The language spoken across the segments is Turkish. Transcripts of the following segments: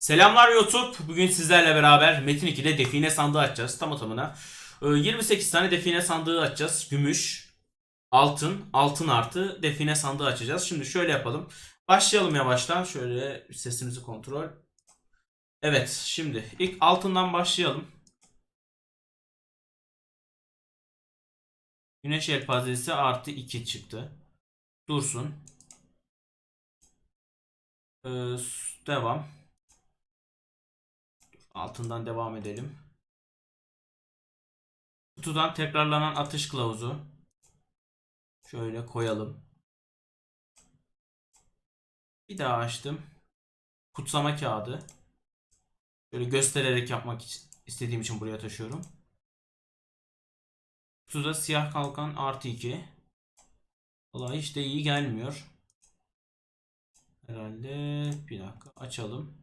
Selamlar YouTube. Bugün sizlerle beraber Metin 2'de define sandığı açacağız. Tam tamına. Ee, 28 tane define sandığı açacağız. Gümüş, altın, altın artı define sandığı açacağız. Şimdi şöyle yapalım. Başlayalım yavaştan. Şöyle sesimizi kontrol. Evet şimdi ilk altından başlayalım. Güneş yelpazesi artı 2 çıktı. Dursun. Ee, devam. Altından devam edelim. Kutudan tekrarlanan atış kılavuzu. Şöyle koyalım. Bir daha açtım. Kutsama kağıdı. Böyle göstererek yapmak istediğim için buraya taşıyorum. Kutuda siyah kalkan artı 2. Valla hiç de iyi gelmiyor. Herhalde bir dakika açalım.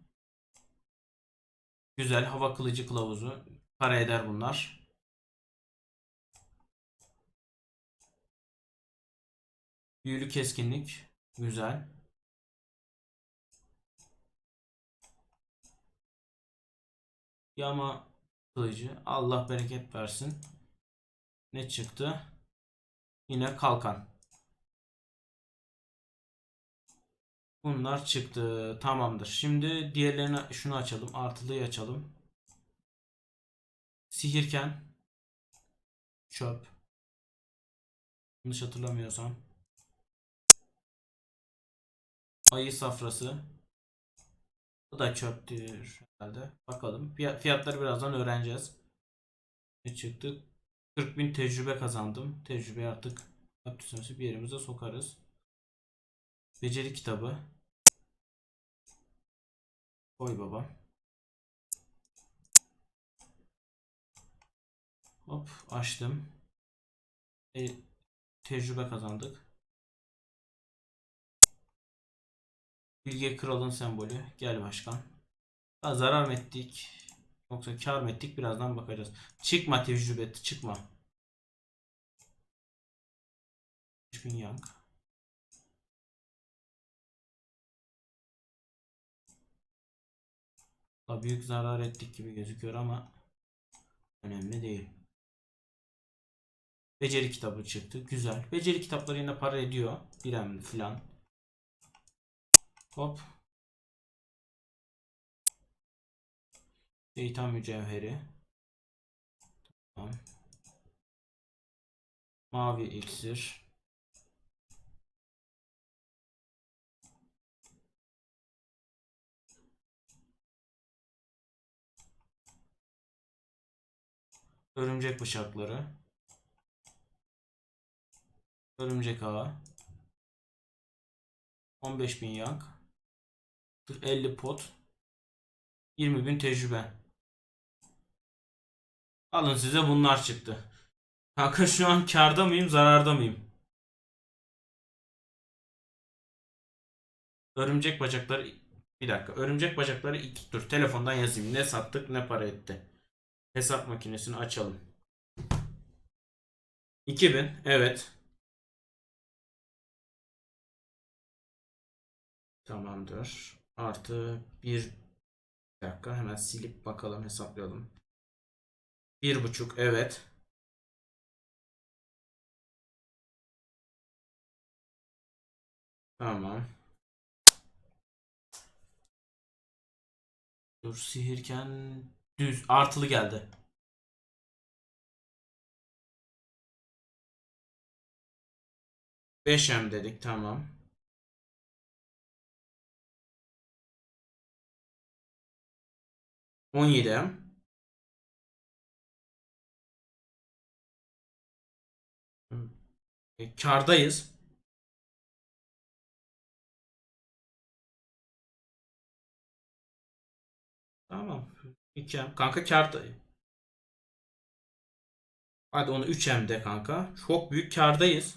Güzel hava kılıcı kılavuzu. Para eder bunlar. Büyülü keskinlik. Güzel. Yama kılıcı. Allah bereket versin. Ne çıktı? Yine kalkan. Bunlar çıktı. Tamamdır. Şimdi diğerlerini şunu açalım. Artılıyı açalım. Sihirken çöp. Yanlış hatırlamıyorsam. Ayı safrası. Bu da çöptür herhalde. Bakalım. Fiy- Fiyatları birazdan öğreneceğiz. Ne çıktı? 40.000 tecrübe kazandım. Tecrübe artık yaptıysanız bir yerimize sokarız. Beceri kitabı. Koy baba. Hop açtım. E, tecrübe kazandık. Bilge Kral'ın sembolü. Gel başkan. Ha, zarar mı ettik? Yoksa kar mı ettik? Birazdan bakacağız. Çıkma tecrübe. Çıkma. 3000 yank. Da büyük zarar ettik gibi gözüküyor ama önemli değil. Beceri kitabı çıktı. Güzel. Beceri kitapları yine para ediyor. Biremli filan. Hop. Şeytan mücevheri. Tamam. Mavi iksir. Örümcek bıçakları. Örümcek ağı. 15.000 yank. 50 pot. 20.000 tecrübe. Alın size bunlar çıktı. Kanka şu an karda mıyım zararda mıyım? Örümcek bacakları bir dakika. Örümcek bacakları iki dur telefondan yazayım. Ne sattık ne para etti. Hesap makinesini açalım. 2000 evet. Tamamdır. Artı bir dakika hemen silip bakalım hesaplayalım. Bir buçuk evet. Tamam. Dur sihirken düz artılı geldi. Beş M dedik tamam. On yedi. E, Kardayız. Tamam. 2M. Kanka karda. Hadi onu 3M'de kanka. Çok büyük kardayız.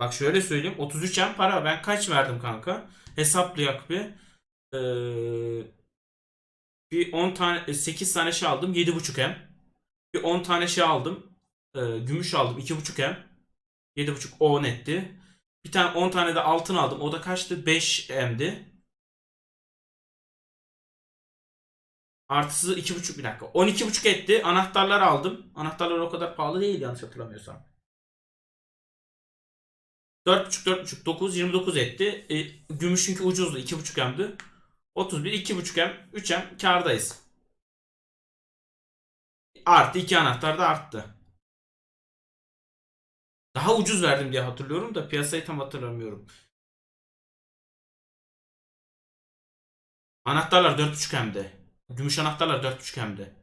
Bak şöyle söyleyeyim. 33M para. Ben kaç verdim kanka? Hesaplayak bir. Ee, bir 10 tane 8 tane şey aldım. 7.5M. Bir 10 tane şey aldım. Ee, gümüş aldım. 2.5M. 7.5 10 etti. Bir tane 10 tane de altın aldım. O da kaçtı? 5M'di. Artısı 2.5 bir dakika. 12.5 etti. Anahtarları aldım. Anahtarlar o kadar pahalı değil yanlış hatırlamıyorsam. 4.5 4.5 9 29 etti. E, gümüş çünkü ucuzdu. 2.5 M'di. 31 2.5 M 3 M kardayız. Artı 2 anahtar da arttı. Daha ucuz verdim diye hatırlıyorum da piyasayı tam hatırlamıyorum. Anahtarlar 4.5 M'de. Gümüş anahtarlar 4.5 M'de.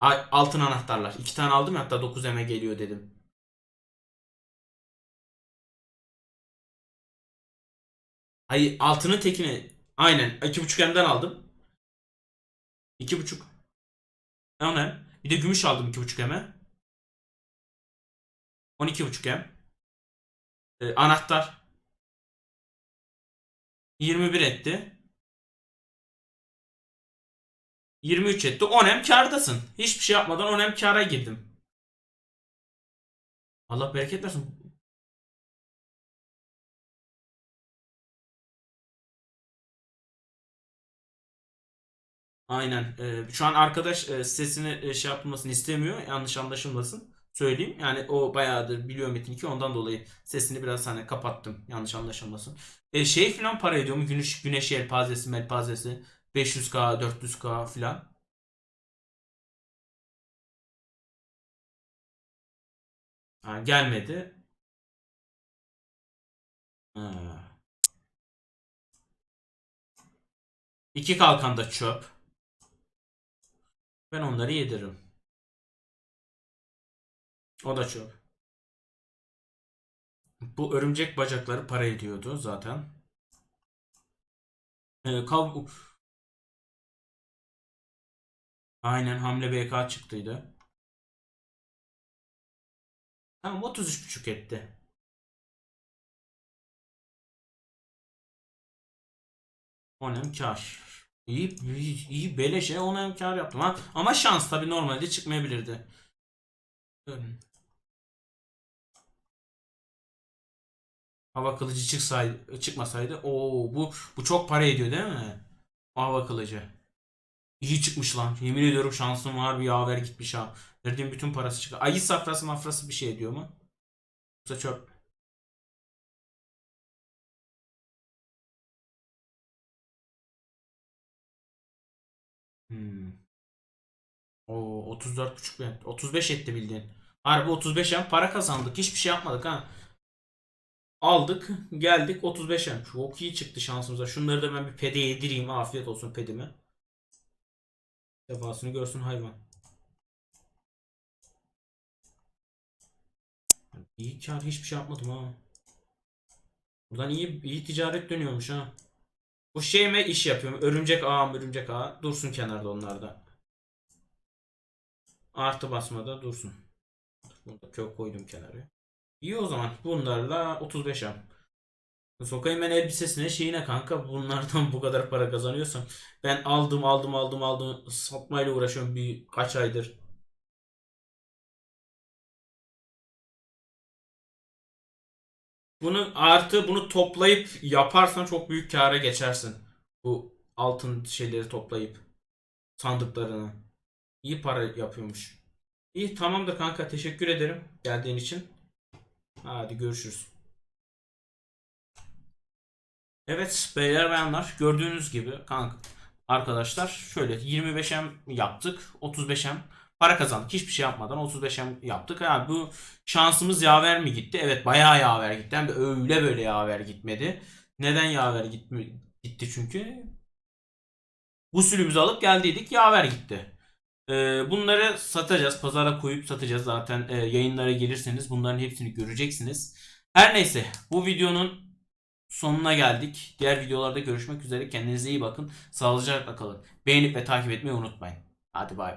Ay, altın anahtarlar. 2 tane aldım ya, hatta 9 M'e geliyor dedim. Hayır altının tekini aynen 2.5 M'den aldım. 2.5 O ne? Bir de gümüş aldım 2.5 M'e. 12.5 M. Ee, anahtar 21 etti. 23 etti. 10 M kârdasın. Hiçbir şey yapmadan 10 M kâra girdim. Allah bereket versin. Aynen. Ee, şu an arkadaş e, sesini e, şey yapılmasını istemiyor. Yanlış anlaşılmasın. Söyleyeyim. Yani o bayağıdır biliyor Metin 2 ondan dolayı sesini biraz hani kapattım. Yanlış anlaşılmasın. E, şey filan para ediyor mu? Güneş, güneş yelpazesi, melpazesi. 500k, 400k filan. Ha, gelmedi. Ha. İki kalkan da çöp. Ben onları yediririm. O da çöp. Bu örümcek bacakları para ediyordu zaten. Ee, kav Aynen hamle BK çıktıydı. Tamam 33.5 etti. Onem kar. İyi, iyi, iyi beleşe onem kar yaptım. Ha? Ama şans tabi normalde çıkmayabilirdi. Görün. Hava kılıcı çıksaydı, çıkmasaydı o bu bu çok para ediyor değil mi? Hava kılıcı. İyi çıkmış lan. Yemin ediyorum şansım var bir yaver gitmiş ha. Verdiğim bütün parası çıktı. Ayı safrası mafrası bir şey ediyor mu? Yoksa çöp. Hmm. O 34,5 ben. 35 etti bildiğin. Harbi 35 hem para kazandık. Hiçbir şey yapmadık ha. Aldık, geldik 35 hem. Çok iyi çıktı şansımıza. Şunları da ben bir pede yedireyim. Afiyet olsun pedime. Defasını görsün hayvan. İyi kar hiçbir şey yapmadım ha. Buradan iyi iyi ticaret dönüyormuş ha. Bu şey mi iş yapıyorum. Örümcek ağım örümcek ağı. Dursun kenarda onlarda. Artı basmada dursun. Burada kök koydum kenara. İyi o zaman. Bunlarla 35 am. Sokayım ben elbisesine şeyine kanka bunlardan bu kadar para kazanıyorsam ben aldım aldım aldım aldım satmayla uğraşıyorum bir kaç aydır. Bunu artı bunu toplayıp yaparsan çok büyük kâra geçersin. Bu altın şeyleri toplayıp sandıklarını. İyi para yapıyormuş. İyi tamamdır kanka teşekkür ederim geldiğin için. Hadi görüşürüz. Evet beyler bayanlar gördüğünüz gibi kanka arkadaşlar şöyle 25M yaptık 35M para kazandık hiçbir şey yapmadan 35M yaptık. Ha, bu şansımız yaver mi gitti? Evet bayağı yaver gitti hem de öyle böyle yaver gitmedi. Neden yaver gitmi gitti çünkü? Usulümüzü alıp geldiydik yaver gitti. Ee, bunları satacağız. Pazara koyup satacağız. Zaten e, yayınlara gelirseniz bunların hepsini göreceksiniz. Her neyse bu videonun sonuna geldik. Diğer videolarda görüşmek üzere. Kendinize iyi bakın. Sağlıcakla kalın. Beğenip ve takip etmeyi unutmayın. Hadi bay.